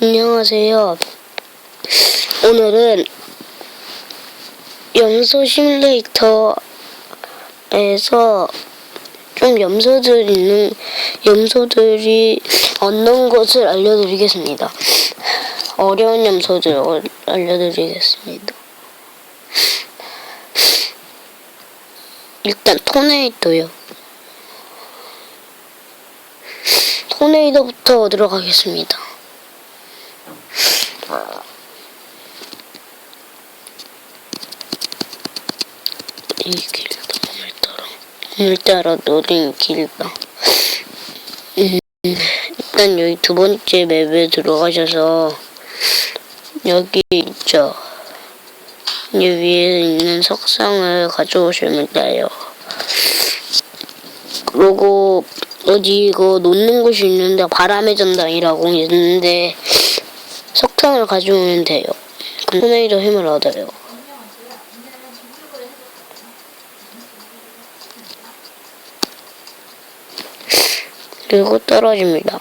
안녕하세요. 오늘은 염소 시뮬레이터에서 좀 염소들 있는 염소들이 얻는 것을 알려드리겠습니다. 어려운 염소들 어- 알려드리겠습니다. 일단 토네이도요. 토네이도부터 얻으러 가겠습니다. 이 길다 오늘따라 오늘따라 노린 길다 음, 일단 여기 두 번째 맵에 들어가셔서 여기 있죠? 이 위에 있는 석상을 가져오시면 돼요. 그리고 어디 이거 놓는 곳이 있는데 바람의 전당이라고 있는데 석상을 가져오면 돼요 토네이도 힘을 얻어요 그리고 떨어집니다.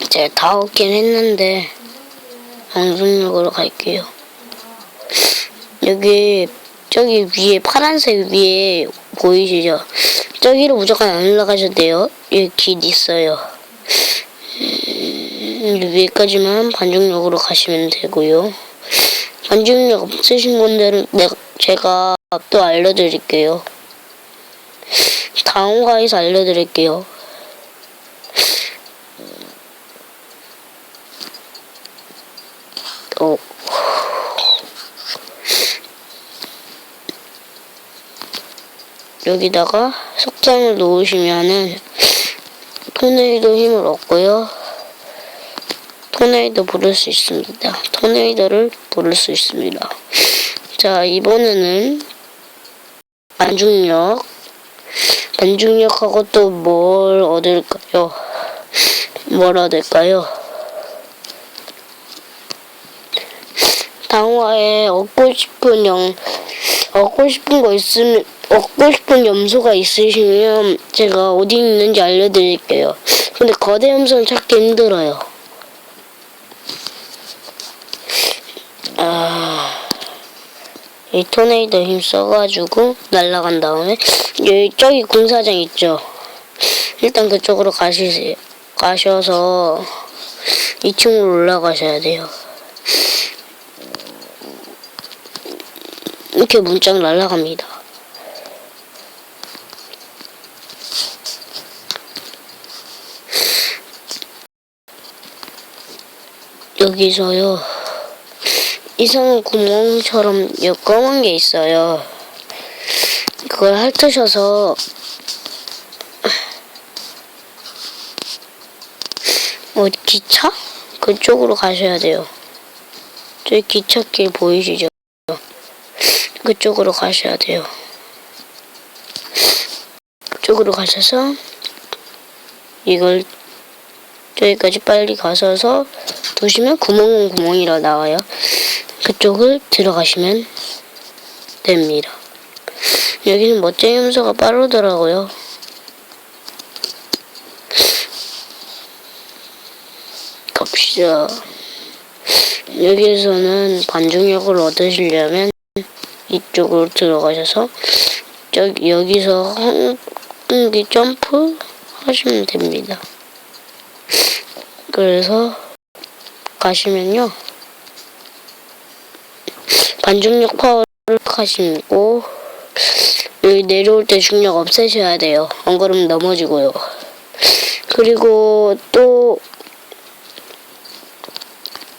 이제 다 얻긴 했는데 방송역으로 갈게요. 여기 저기 위에 파란색 위에 보이시죠? 저기로 무조건 안 올라가셔도 돼요. 여기 길 있어요. 음, 위에까지만 반중역으로 가시면 되고요. 반중역 없으신 분들은 내가 제가 또 알려드릴게요. 다음과에서 알려드릴게요. 어. 여기다가 석탄을 놓으시면은 토네이도 힘을 얻고요. 토네이도 부를 수 있습니다. 토네이도를 부를 수 있습니다. 자, 이번에는 안중력 반중력하고 또 뭘 얻을까요? 뭘 얻을까요? 당화에 얻고 싶은 영, 얻고 싶은 거 있으면, 얻고 싶은 염소가 있으시면 제가 어디 있는지 알려드릴게요. 근데 거대 염소는 찾기 힘들어요. 아, 이 토네이도 힘 써가지고 날아간 다음에 여기 저기 공사장 있죠. 일단 그쪽으로 가시세요. 가셔서 2층으로 올라가셔야 돼요. 이렇게 문짝 날아갑니다. 여기서요. 이상한 구멍처럼 여 검은 게 있어요. 그걸 핥으셔서 뭐 기차? 그쪽으로 가셔야 돼요. 저기 기찻길 보이시죠? 그쪽으로 가셔야 돼요. 그쪽으로 가셔서 이걸 저기까지 빨리 가셔서 두시면 구멍은 구멍이라 나와요. 그쪽을 들어가시면 됩니다. 여기는 멋쟁이 염소가 빠르더라고요. 갑시다. 여기에서는 반중력을 얻으시려면 이쪽으로 들어가셔서 저기 여기서 한기 점프 하시면 됩니다. 그래서 가시면요. 반중력 파워를 하시고 여기 내려올 때 중력 없애셔야 돼요. 안 그러면 넘어지고요. 그리고 또,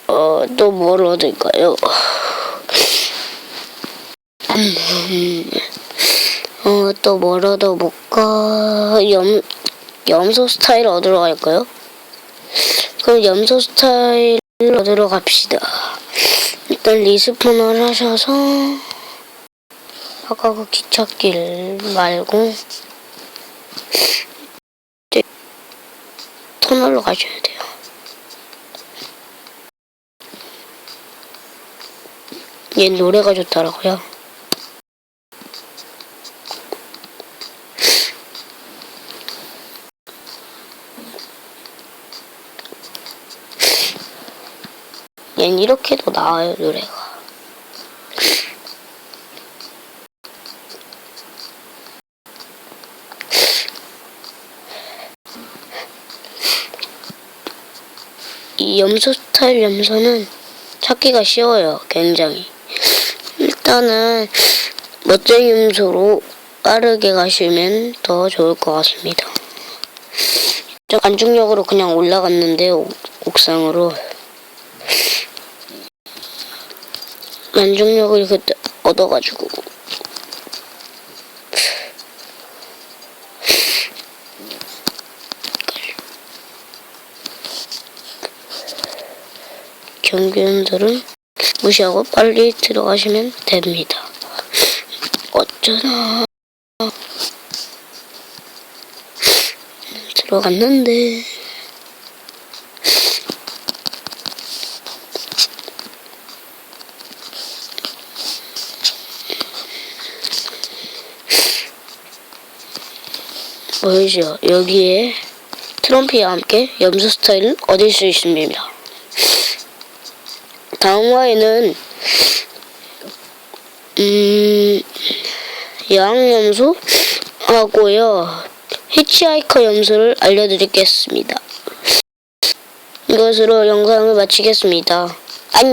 어, 또 뭘 얻을까요? 음, 어, 또 뭘 얻어볼까? 염, 염소 스타일 얻으러 갈까요? 그럼 염소 스타일 얻으러 갑시다. 일단 리스폰을 하셔서 아까 그 기찻길 말고 이제 터널로 가셔야 돼요. 얘 노래가 좋더라고요. 얘는 이렇게도 나와요 노래가. 이 염소 스타일 염소는 찾기가 쉬워요, 굉장히. 일단은 멋쟁이 염소로 빠르게 가시면 더 좋을 것 같습니다. 저 안중역으로 그냥 올라갔는데요, 옥- 옥상으로. 안중역을 그때 얻어가지고. 경비원들은 무시하고 빨리 들어가시면 됩니다. 어쩌나 들어갔는데 보이죠? 여기에 트럼피와 함께 염소 스타일을 얻을 수 있습니다. 다음화에는 음 양염소 하고요 히치하이커 염소를 알려드리겠습니다. 이것으로 영상을 마치겠습니다. 안녕.